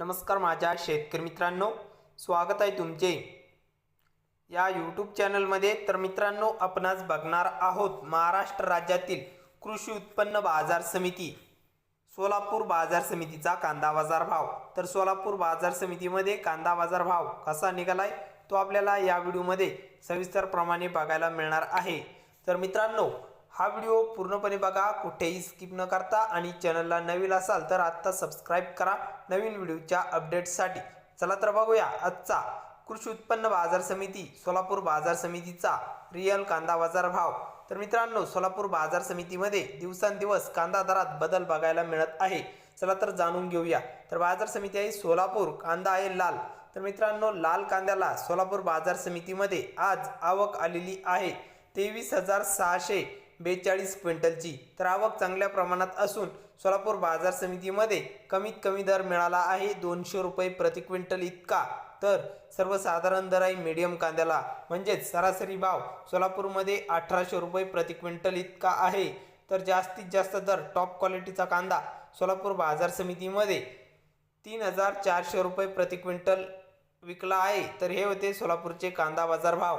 नमस्कार माझ्या शेतकरी मित्रांनो. स्वागत आहे तुमचे. या यूट्यूब चॅनलमध्ये तर मित्रांनो आपणास बघणार आहोत महाराष्ट्र राज्यातील कृषी उत्पन्न बाजार समिती. सोलापूर बाजार समितीचा कांदा बाजार भाव. तर सोलापूर बाजार समितीमध्ये कांदा बाजार भाव कसा निघालाय तो आपल्याला या व्हिडिओमध्ये सविस्तरप्रमाणे बघायला मिळणार आहे. तर मित्रांनो हा व्हिडिओ पूर्णपणे बघा कुठेही स्किप न करता आणि चॅनलला नवीन असाल तर आत्ता सबस्क्राईब करा नवीन व्हिडिओच्या अपडेट्ससाठी चला तर बघूया आजचा कृषी उत्पन्न बाजार समिती सोलापूर बाजार समितीचा रिअल कांदा बाजार भाव. तर मित्रांनो सोलापूर बाजार समितीमध्ये दिवसांदिवस कांदा दरात बदल बघायला मिळत आहे. चला तर जाणून घेऊया. तर बाजार समिती आहे सोलापूर कांदा आहे लाल. तर मित्रांनो लाल कांद्याला सोलापूर बाजार समितीमध्ये आज आवक आलेली आहे. तेवीस हजार सहाशे बेचाळीस क्विंटलची. तर आवक चांगल्या प्रमाणात असून सोलापूर बाजार समितीमध्ये कमीत कमी दर मिळाला आहे. दोनशे रुपये प्रति क्विंटल इतका. तर सर्वसाधारण दर आहे मीडियम कांद्याला. म्हणजेच सरासरी भाव सोलापूरमध्ये अठराशे रुपये प्रति क्विंटल इतका आहे. तर जास्तीत जास्त दर टॉप क्वालिटीचा कांदा सोलापूर बाजार समितीमध्ये तीन हजार चारशे रुपये प्रति क्विंटल विकला आहे. तर हे होते सोलापूरचे कांदा बाजार भाव.